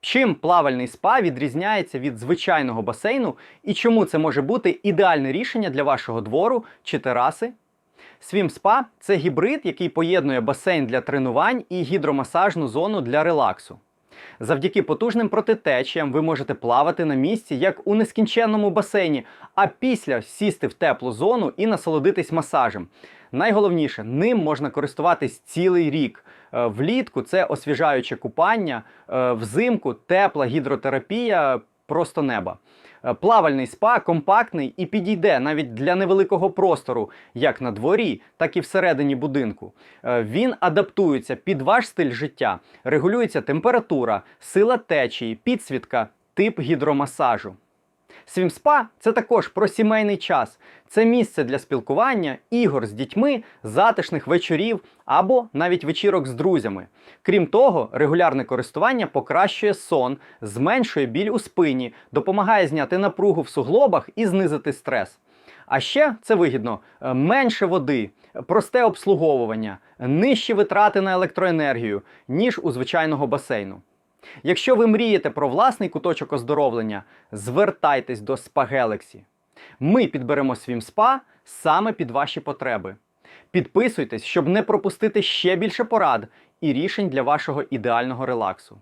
Чим плавальний спа відрізняється від звичайного басейну і чому це може бути ідеальне рішення для вашого двору чи тераси? Swim Spa – це гібрид, який поєднує басейн для тренувань і гідромасажну зону для релаксу. Завдяки потужним протитечіям ви можете плавати на місці, як у нескінченному басейні, а після сісти в теплу зону і насолодитись масажем. Найголовніше, ним можна користуватись цілий рік. Е, Влітку це освіжаюче купання, е, взимку тепла гідротерапія просто неба. Е, Плавальний спа компактний і підійде навіть для невеликого простору, як на дворі, так і всередині будинку. Е, Він адаптується під ваш стиль життя, регулюється температура, сила течії, підсвітка, тип гідромасажу. Свімспа це також про сімейний час. Це місце для спілкування, ігор з дітьми, затишних вечорів або навіть вечірок з друзями. Крім того, регулярне користування покращує сон, зменшує біль у спині, допомагає зняти напругу в суглобах і знизити стрес. А ще це вигідно: е, менше води, просте обслуговування, нижчі витрати на електроенергію, ніж у звичайного басейну. Якщо ви мрієте про власний куточок оздоровлення, звертайтесь до Spa Galaxy. Ми підберемо свім спа саме під ваші потреби. Підписуйтесь, щоб не пропустити ще більше порад і рішень для вашого ідеального релаксу.